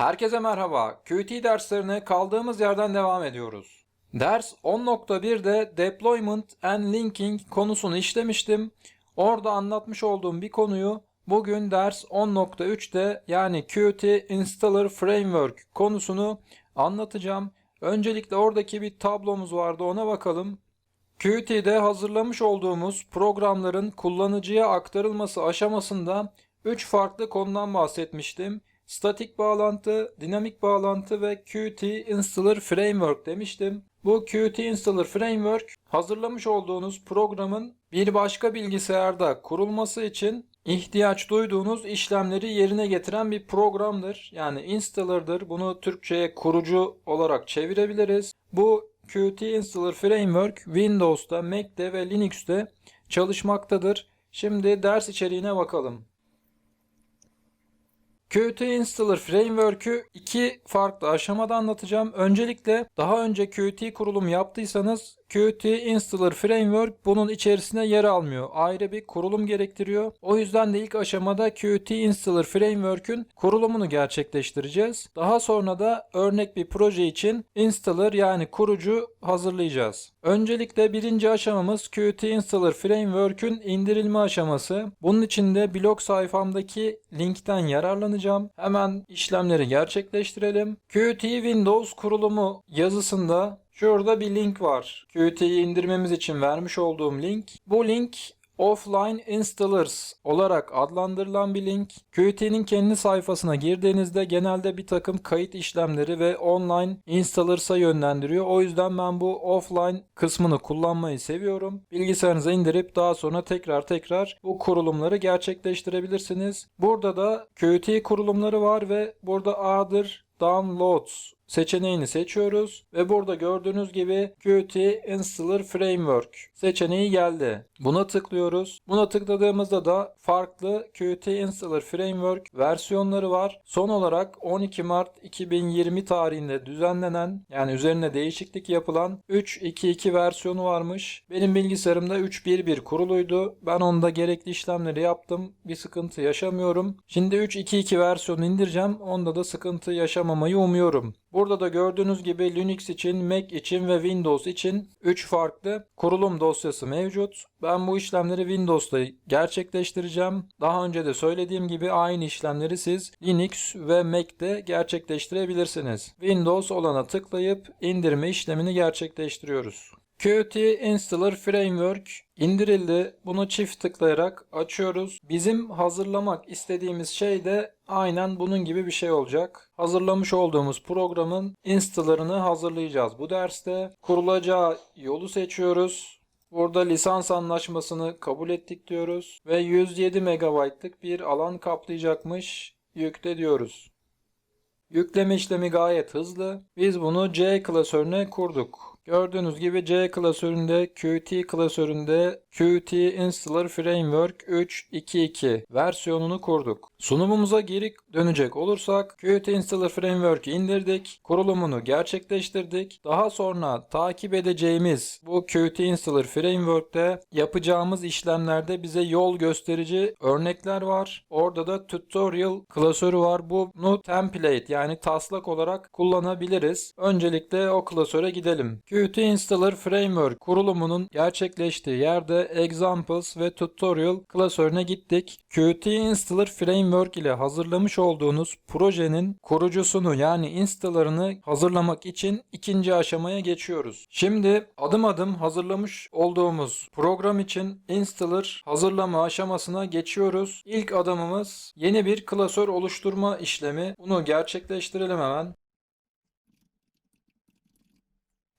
Herkese merhaba. Qt derslerine kaldığımız yerden devam ediyoruz. Ders 10.1'de Deployment and Linking konusunu işlemiştim. Orada anlatmış olduğum bir konuyu bugün ders 10.3'te yani Qt Installer Framework konusunu anlatacağım. Öncelikle oradaki bir tablomuz vardı ona bakalım. Qt'de hazırlamış olduğumuz programların kullanıcıya aktarılması aşamasında 3 farklı konudan bahsetmiştim. Statik bağlantı, dinamik bağlantı ve Qt Installer Framework demiştim. Bu Qt Installer Framework hazırlamış olduğunuz programın bir başka bilgisayarda kurulması için ihtiyaç duyduğunuz işlemleri yerine getiren bir programdır. Yani installer'dır. Bunu Türkçe'ye kurucu olarak çevirebiliriz. Bu Qt Installer Framework Windows'ta, Mac'te ve Linux'te çalışmaktadır. Şimdi ders içeriğine bakalım. Qt Installer Framework'ü iki farklı aşamada anlatacağım. Öncelikle daha önce Qt kurulum yaptıysanız Qt Installer Framework bunun içerisine yer almıyor. Ayrı bir kurulum gerektiriyor. O yüzden de ilk aşamada Qt Installer Framework'ün kurulumunu gerçekleştireceğiz. Daha sonra da örnek bir proje için installer yani kurucu hazırlayacağız. Öncelikle birinci aşamamız Qt Installer Framework'ün indirilme aşaması. Bunun için de blog sayfamdaki linkten yararlanacağım. Hemen işlemleri gerçekleştirelim. Qt Windows kurulumu yazısında Şurada bir link var. Qt'yi indirmemiz için vermiş olduğum link. Bu link Offline Installers olarak adlandırılan bir link. Qt'nin kendi sayfasına girdiğinizde genelde bir takım kayıt işlemleri ve online installers'a yönlendiriyor. O yüzden ben bu offline kısmını kullanmayı seviyorum. Bilgisayarınıza indirip daha sonra tekrar tekrar bu kurulumları gerçekleştirebilirsiniz. Burada da Qt kurulumları var ve burada Other Downloads seçeneğini seçiyoruz ve burada gördüğünüz gibi Qt Installer Framework seçeneği geldi. Buna tıklıyoruz. Buna tıkladığımızda da farklı Qt Installer Framework versiyonları var. Son olarak 12 Mart 2020 tarihinde düzenlenen yani üzerine değişiklik yapılan 3.2.2 versiyonu varmış. Benim bilgisayarımda 3.1.1 kuruluydu. Ben onda gerekli işlemleri yaptım. Bir sıkıntı yaşamıyorum. Şimdi 3.2.2 versiyonu indireceğim. Onda da sıkıntı yaşamamayı umuyorum. Burada da gördüğünüz gibi Linux için, Mac için ve Windows için 3 farklı kurulum dosyası mevcut. Ben bu işlemleri Windows'ta gerçekleştireceğim. Daha önce de söylediğim gibi aynı işlemleri siz Linux ve Mac'te gerçekleştirebilirsiniz. Windows olana tıklayıp indirme işlemini gerçekleştiriyoruz. Qt Installer Framework indirildi. Bunu çift tıklayarak açıyoruz. Bizim hazırlamak istediğimiz şey de aynen bunun gibi bir şey olacak. Hazırlamış olduğumuz programın installerını hazırlayacağız bu derste. Kurulacağı yolu seçiyoruz. Burada lisans anlaşmasını kabul ettik diyoruz. Ve 107 MB'lık bir alan kaplayacakmış. Yükle diyoruz. Yükleme işlemi gayet hızlı. Biz bunu C klasörüne kurduk. Gördüğünüz gibi C klasöründe Qt klasöründe Qt Installer Framework 3.2.2 versiyonunu kurduk. Sunumumuza geri dönecek olursak Qt Installer Framework'ü indirdik. Kurulumunu gerçekleştirdik. Daha sonra takip edeceğimiz bu Qt Installer Framework'te yapacağımız işlemlerde bize yol gösterici örnekler var. Orada da tutorial klasörü var. Bunu template yani taslak olarak kullanabiliriz. Öncelikle o klasöre gidelim. Qt Installer Framework kurulumunun gerçekleştiği yerde Examples ve Tutorial klasörüne gittik. Qt Installer Framework ile hazırlamış olduğunuz projenin kurucusunu yani installerını hazırlamak için ikinci aşamaya geçiyoruz. Şimdi adım adım hazırlamış olduğumuz program için installer hazırlama aşamasına geçiyoruz. İlk adımımız yeni bir klasör oluşturma işlemi. Bunu gerçekleştirelim hemen.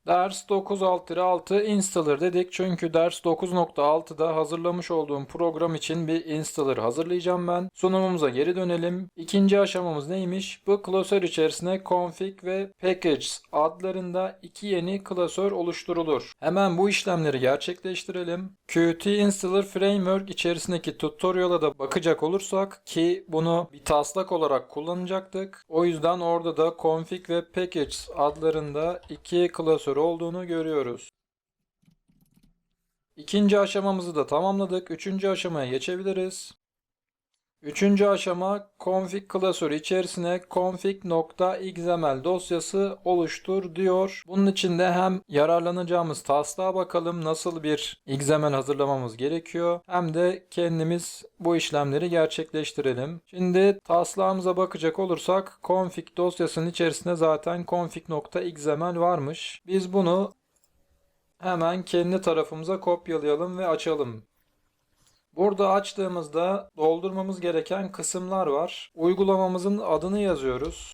Ders 9.6 installer dedik çünkü ders 9.6'da hazırlamış olduğum program için bir installer hazırlayacağım ben. Sunumumuza geri dönelim. İkinci aşamamız neymiş? Bu klasör içerisine config ve package adlarında iki yeni klasör oluşturulur. Hemen bu işlemleri gerçekleştirelim. Qt installer framework içerisindeki tutorial'a da bakacak olursak ki bunu bir taslak olarak kullanacaktık. O yüzden orada da config ve package adlarında iki klasör olduğunu görüyoruz. İkinci aşamamızı da tamamladık. Üçüncü aşamaya geçebiliriz. Üçüncü aşama config klasörü içerisine config.xml dosyası oluştur diyor. Bunun içinde hem yararlanacağımız taslağa bakalım nasıl bir XML hazırlamamız gerekiyor hem de kendimiz bu işlemleri gerçekleştirelim. Şimdi taslağımıza bakacak olursak config dosyasının içerisinde zaten config.xml varmış. Biz bunu hemen kendi tarafımıza kopyalayalım ve açalım. Burada açtığımızda doldurmamız gereken kısımlar var. Uygulamamızın adını yazıyoruz.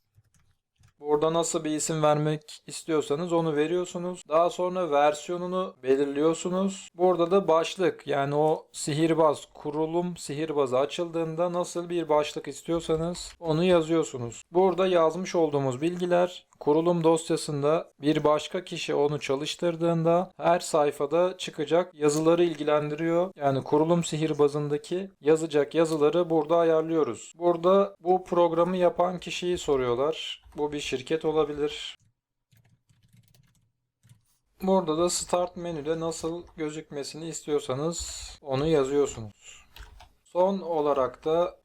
Burada nasıl bir isim vermek istiyorsanız onu veriyorsunuz. Daha sonra versiyonunu belirliyorsunuz. Burada da başlık yani o sihirbaz kurulum sihirbazı açıldığında nasıl bir başlık istiyorsanız onu yazıyorsunuz. Burada yazmış olduğumuz bilgiler kurulum dosyasında bir başka kişi onu çalıştırdığında her sayfada çıkacak yazıları ilgilendiriyor. Yani kurulum sihirbazındaki yazacak yazıları burada ayarlıyoruz. Burada bu programı yapan kişiyi soruyorlar. Bu bir şirket olabilir. Burada da Start menüde nasıl gözükmesini istiyorsanız onu yazıyorsunuz. Son olarak da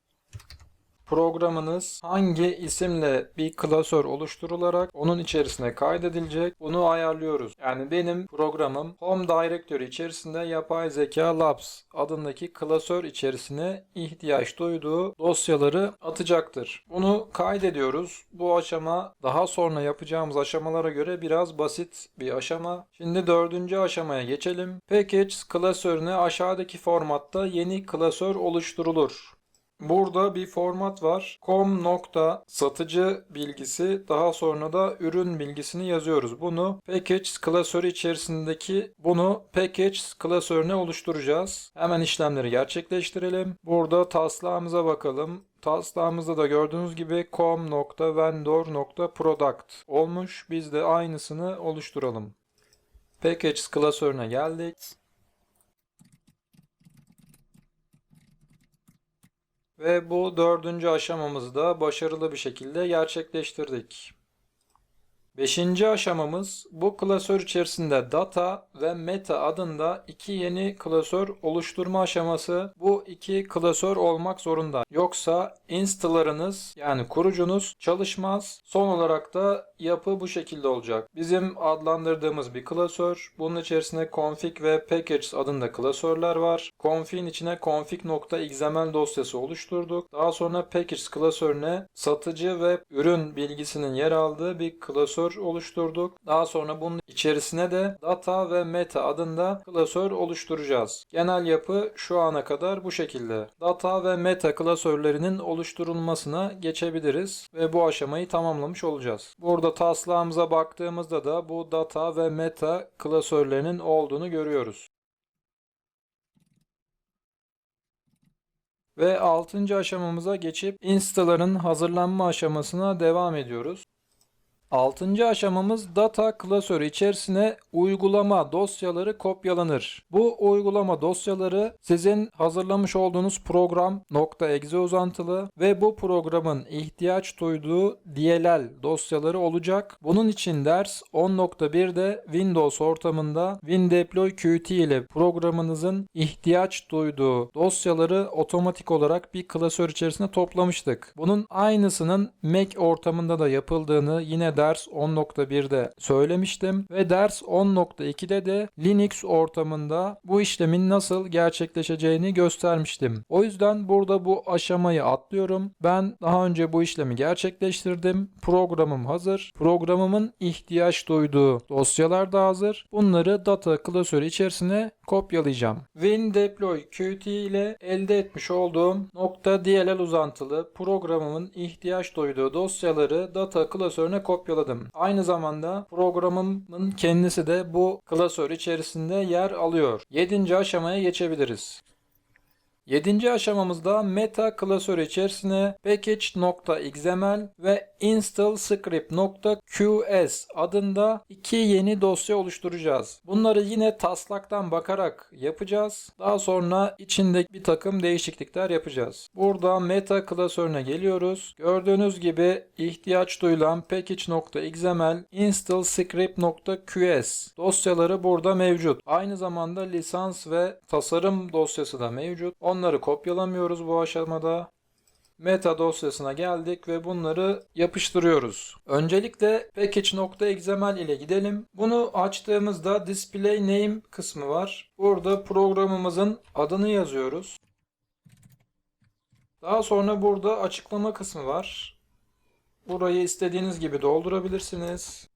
programınız hangi isimle bir klasör oluşturularak onun içerisine kaydedilecek bunu ayarlıyoruz. Yani benim programım Home Directory içerisinde Yapay Zeka Labs adındaki klasör içerisine ihtiyaç duyduğu dosyaları atacaktır. Bunu kaydediyoruz. Bu aşama daha sonra yapacağımız aşamalara göre biraz basit bir aşama. Şimdi dördüncü aşamaya geçelim. Package klasörüne aşağıdaki formatta yeni klasör oluşturulur. Burada bir format var. com nokta satıcı bilgisi daha sonra da ürün bilgisini yazıyoruz. Bunu package klasörü içerisindeki bunu package klasörüne oluşturacağız. Hemen işlemleri gerçekleştirelim. Burada taslağımıza bakalım. Taslağımızda da gördüğünüz gibi com.vendor.product olmuş. Biz de aynısını oluşturalım. Package klasörüne geldik. Ve bu dördüncü aşamamızı da başarılı bir şekilde gerçekleştirdik. Beşinci aşamamız bu klasör içerisinde data ve meta adında iki yeni klasör oluşturma aşaması. Bu iki klasör olmak zorunda. Yoksa install'larınız yani kurucunuz çalışmaz. Son olarak da yapı bu şekilde olacak. Bizim adlandırdığımız bir klasör. Bunun içerisinde config ve package adında klasörler var. Config'in içine config.xml dosyası oluşturduk. Daha sonra package klasörüne satıcı ve ürün bilgisinin yer aldığı bir klasör oluşturduk. Daha sonra bunun içerisine de data ve meta adında klasör oluşturacağız. Genel yapı şu ana kadar bu şekilde. Data ve meta klasörlerinin oluşturulmasına geçebiliriz ve bu aşamayı tamamlamış olacağız. Burada taslağımıza baktığımızda da bu data ve meta klasörlerinin olduğunu görüyoruz. Ve 6. aşamamıza geçip install'ların hazırlanma aşamasına devam ediyoruz. Altıncı aşamamız data klasörü içerisine uygulama dosyaları kopyalanır. Bu uygulama dosyaları sizin hazırlamış olduğunuz program .exe uzantılı ve bu programın ihtiyaç duyduğu DLL dosyaları olacak. Bunun için ders 10.1'de Windows ortamında WinDeploy Qt ile programınızın ihtiyaç duyduğu dosyaları otomatik olarak bir klasör içerisine toplamıştık. Bunun aynısının Mac ortamında da yapıldığını yine ders 10.1'de söylemiştim ve ders 10.2'de de Linux ortamında bu işlemin nasıl gerçekleşeceğini göstermiştim. O yüzden burada bu aşamayı atlıyorum. Ben daha önce bu işlemi gerçekleştirdim. Programım hazır. Programımın ihtiyaç duyduğu dosyalar da hazır. Bunları data klasörü içerisine kopyalayacağım. WinDeploy Qt ile elde etmiş olduğum .dll uzantılı programımın ihtiyaç duyduğu dosyaları data klasörüne kopyaladım. Aynı zamanda programımın kendisi de bu klasör içerisinde yer alıyor. 7. aşamaya geçebiliriz. Yedinci aşamamızda meta klasörü içerisine package.xml ve installscript.qs adında iki yeni dosya oluşturacağız. Bunları yine taslaktan bakarak yapacağız. Daha sonra içinde bir takım değişiklikler yapacağız. Burada meta klasörüne geliyoruz. Gördüğünüz gibi ihtiyaç duyulan package.xml installscript.qs dosyaları burada mevcut. Aynı zamanda lisans ve tasarım dosyası da mevcut. Onları kopyalamıyoruz bu aşamada. meta dosyasına geldik ve bunları yapıştırıyoruz. Öncelikle package.xml ile gidelim. Bunu açtığımızda display name kısmı var. Burada programımızın adını yazıyoruz. Daha sonra burada açıklama kısmı var. Burayı istediğiniz gibi doldurabilirsiniz.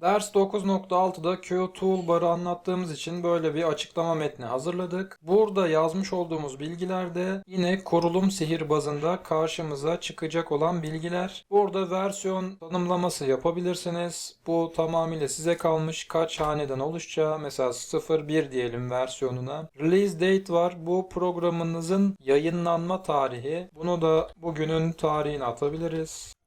Ders 9.6'da Q Toolbar'ı anlattığımız için böyle bir açıklama metni hazırladık. Burada yazmış olduğumuz bilgilerde yine kurulum sihirbazında karşımıza çıkacak olan bilgiler. Burada versiyon tanımlaması yapabilirsiniz. Bu tamamıyla size kalmış. Kaç haneden oluşacağı mesela 01 diyelim versiyonuna. Release date var. Bu programınızın yayınlanma tarihi. Bunu da bugünün tarihini atabiliriz.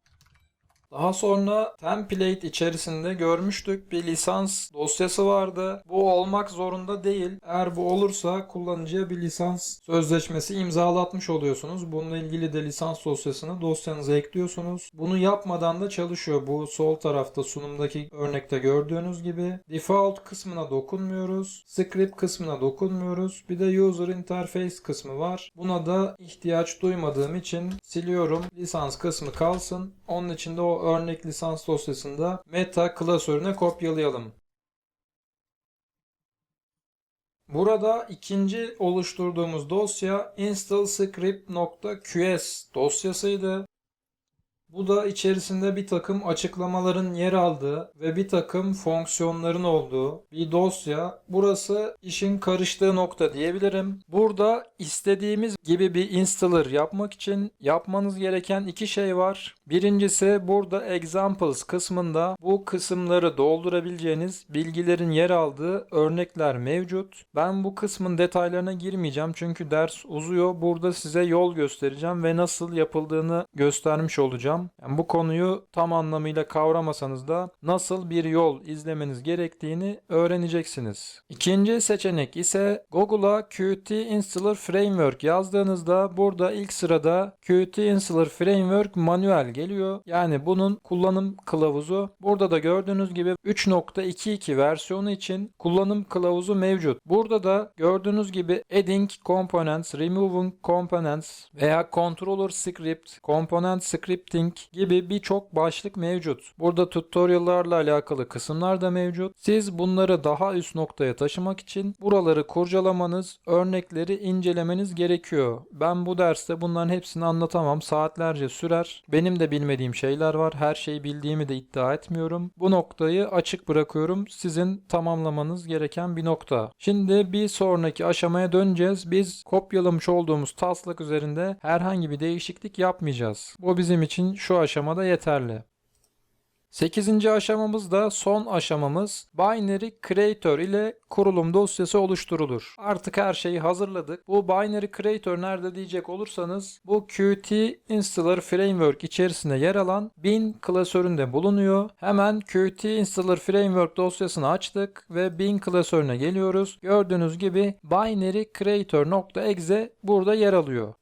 Daha sonra template içerisinde görmüştük bir lisans dosyası vardı. Bu olmak zorunda değil. Eğer bu olursa kullanıcıya bir lisans sözleşmesi imzalatmış oluyorsunuz. Bununla ilgili de lisans dosyasını dosyanıza ekliyorsunuz. Bunu yapmadan da çalışıyor. Bu sol tarafta sunumdaki örnekte gördüğünüz gibi. Default kısmına dokunmuyoruz. Script kısmına dokunmuyoruz. Bir de user interface kısmı var. Buna da ihtiyaç duymadığım için siliyorum. Lisans kısmı kalsın. Onun için de o örnek lisans dosyasında meta klasörüne kopyalayalım. Burada ikinci oluşturduğumuz dosya installscript.qs dosyasıydı. Bu da içerisinde bir takım açıklamaların yer aldığı ve bir takım fonksiyonların olduğu bir dosya. Burası işin karıştığı nokta diyebilirim. Burada istediğimiz gibi bir installer yapmak için yapmanız gereken iki şey var. Birincisi burada examples kısmında bu kısımları doldurabileceğiniz bilgilerin yer aldığı örnekler mevcut. Ben bu kısmın detaylarına girmeyeceğim çünkü ders uzuyor. Burada size yol göstereceğim ve nasıl yapıldığını göstermiş olacağım. Yani bu konuyu tam anlamıyla kavramasanız da nasıl bir yol izlemeniz gerektiğini öğreneceksiniz. İkinci seçenek ise Google'a Qt Installer Framework yazdığınızda burada ilk sırada Qt Installer Framework manuel geliyor. Yani bunun kullanım kılavuzu. Burada da gördüğünüz gibi 3.22 versiyonu için kullanım kılavuzu mevcut. Burada da gördüğünüz gibi adding components, removing components veya controller script, component scripting gibi birçok başlık mevcut. Burada tutorial'larla alakalı kısımlar da mevcut. Siz bunları daha üst noktaya taşımak için buraları kurcalamanız, örnekleri incelemeniz gerekiyor. Ben bu derste bunların hepsini anlatamam. Saatlerce sürer. Benim de bilmediğim şeyler var. Her şeyi bildiğimi de iddia etmiyorum. Bu noktayı açık bırakıyorum. Sizin tamamlamanız gereken bir nokta. Şimdi bir sonraki aşamaya döneceğiz. Biz kopyalamış olduğumuz taslak üzerinde herhangi bir değişiklik yapmayacağız. Bu bizim için şu aşamada yeterli. 8. aşamamız da son aşamamız Binary Creator ile kurulum dosyası oluşturulur. Artık her şeyi hazırladık. Bu Binary Creator nerede diyecek olursanız bu Qt Installer Framework içerisinde yer alan bin klasöründe bulunuyor. Hemen Qt Installer Framework dosyasını açtık ve bin klasörüne geliyoruz. Gördüğünüz gibi Binary Creator.exe burada yer alıyor.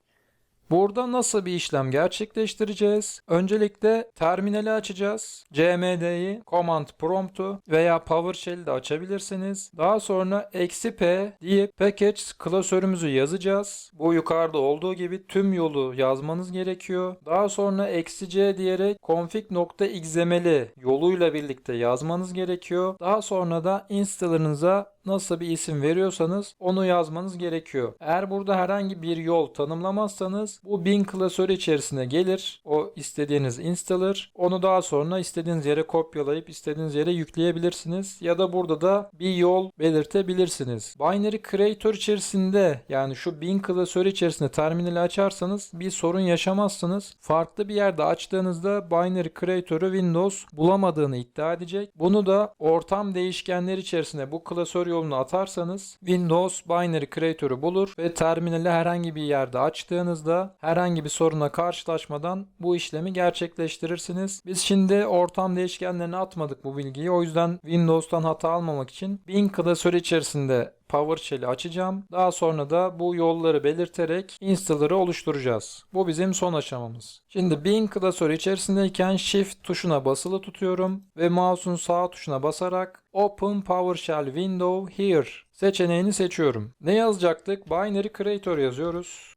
Burada nasıl bir işlem gerçekleştireceğiz? Öncelikle terminali açacağız. CMD'yi, command prompt'u veya PowerShell'i de açabilirsiniz. Daha sonra eksi "p" deyip package klasörümüzü yazacağız. Bu yukarıda olduğu gibi tüm yolu yazmanız gerekiyor. Daha sonra eksi "c" diyerek config.xml'i yoluyla birlikte yazmanız gerekiyor. Daha sonra da installer'ınıza nasıl bir isim veriyorsanız onu yazmanız gerekiyor. Eğer burada herhangi bir yol tanımlamazsanız bu bin klasörü içerisine gelir. O istediğiniz installer. Onu daha sonra istediğiniz yere kopyalayıp istediğiniz yere yükleyebilirsiniz. Ya da burada da bir yol belirtebilirsiniz. Binary Creator içerisinde yani şu bin klasörü içerisinde terminali açarsanız bir sorun yaşamazsınız. Farklı bir yerde açtığınızda Binary Creator'ı Windows bulamadığını iddia edecek. Bunu da ortam değişkenleri içerisinde bu klasör yolunu atarsanız Windows Binary Creator'ı bulur ve terminali herhangi bir yerde açtığınızda herhangi bir soruna karşılaşmadan bu işlemi gerçekleştirirsiniz. Biz şimdi ortam değişkenlerini atmadık bu bilgiyi. O yüzden Windows'tan hata almamak için bin klasörü içerisinde PowerShell'i açacağım. Daha sonra da bu yolları belirterek installer'ı oluşturacağız. Bu bizim son aşamamız. Şimdi Bing klasörü içerisindeyken Shift tuşuna basılı tutuyorum ve mouse'un sağ tuşuna basarak Open PowerShell Window Here seçeneğini seçiyorum. Ne yazacaktık? Binary Creator yazıyoruz.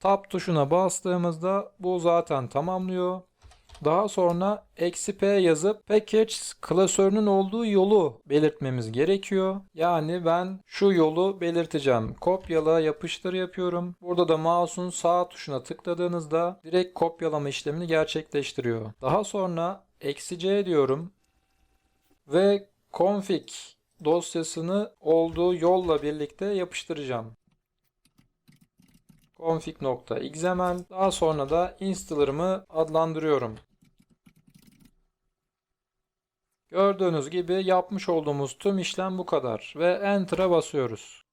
Tab tuşuna bastığımızda bu zaten tamamlıyor. Daha sonra eksi P yazıp package klasörünün olduğu yolu belirtmemiz gerekiyor. Yani ben şu yolu belirteceğim. Kopyala yapıştır yapıyorum. Burada da mouse'un sağ tuşuna tıkladığınızda direkt kopyalama işlemini gerçekleştiriyor. Daha sonra eksi C diyorum ve config dosyasını olduğu yolla birlikte yapıştıracağım config.xml daha sonra da installer'ımı adlandırıyorum. Gördüğünüz gibi yapmış olduğumuz tüm işlem bu kadar ve Enter'a basıyoruz.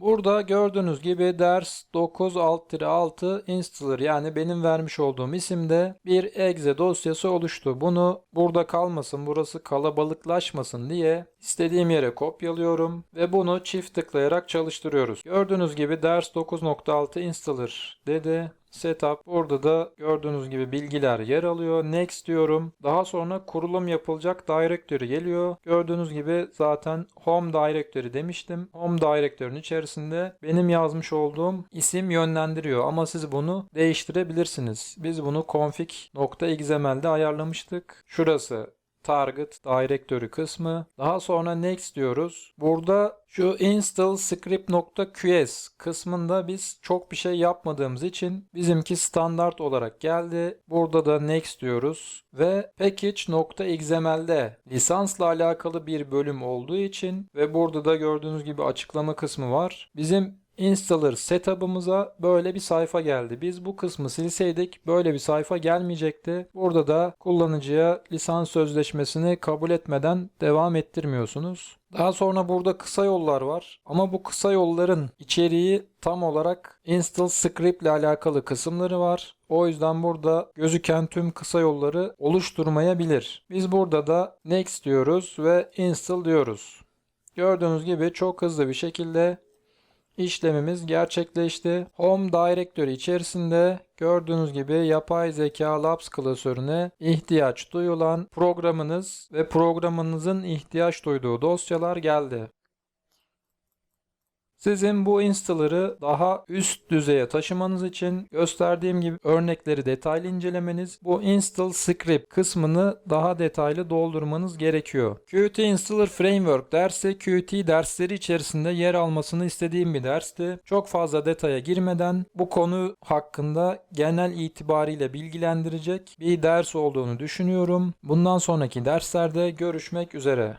Burada gördüğünüz gibi ders 9 6 installer yani benim vermiş olduğum isimde bir exe dosyası oluştu. Bunu burada kalmasın, burası kalabalıklaşmasın diye istediğim yere kopyalıyorum ve bunu çift tıklayarak çalıştırıyoruz. Gördüğünüz gibi ders 9.6 installer dedi. Setup burada da gördüğünüz gibi bilgiler yer alıyor. Next diyorum. Daha sonra kurulum yapılacak directory geliyor. Gördüğünüz gibi zaten home directory demiştim. Home directory'nin içerisinde benim yazmış olduğum isim yönlendiriyor ama siz bunu değiştirebilirsiniz. Biz bunu config.xml'de ayarlamıştık. Şurası target directory kısmı. Daha sonra next diyoruz. Burada şu install script.qs kısmında biz çok bir şey yapmadığımız için bizimki standart olarak geldi. Burada da next diyoruz ve package.xml'de lisansla alakalı bir bölüm olduğu için ve burada da gördüğünüz gibi açıklama kısmı var. Bizim installer setup'ımıza böyle bir sayfa geldi. Biz bu kısmı silseydik böyle bir sayfa gelmeyecekti. Burada da kullanıcıya lisans sözleşmesini kabul etmeden devam ettirmiyorsunuz. Daha sonra burada kısa yollar var. Ama bu kısa yolların içeriği tam olarak install script ile alakalı kısımları var. O yüzden burada gözüken tüm kısa yolları oluşturmayabilir. Biz burada da next diyoruz ve install diyoruz. Gördüğünüz gibi çok hızlı bir şekilde işlemimiz gerçekleşti. Home Directory içerisinde gördüğünüz gibi yapay zeka labs klasörüne ihtiyaç duyulan programınız ve programınızın ihtiyaç duyduğu dosyalar geldi. Sizin bu installer'ı daha üst düzeye taşımanız için gösterdiğim gibi örnekleri detaylı incelemeniz, bu install script kısmını daha detaylı doldurmanız gerekiyor. Qt Installer Framework dersi Qt dersleri içerisinde yer almasını istediğim bir dersti. Çok fazla detaya girmeden bu konu hakkında genel itibariyle bilgilendirecek bir ders olduğunu düşünüyorum. Bundan sonraki derslerde görüşmek üzere.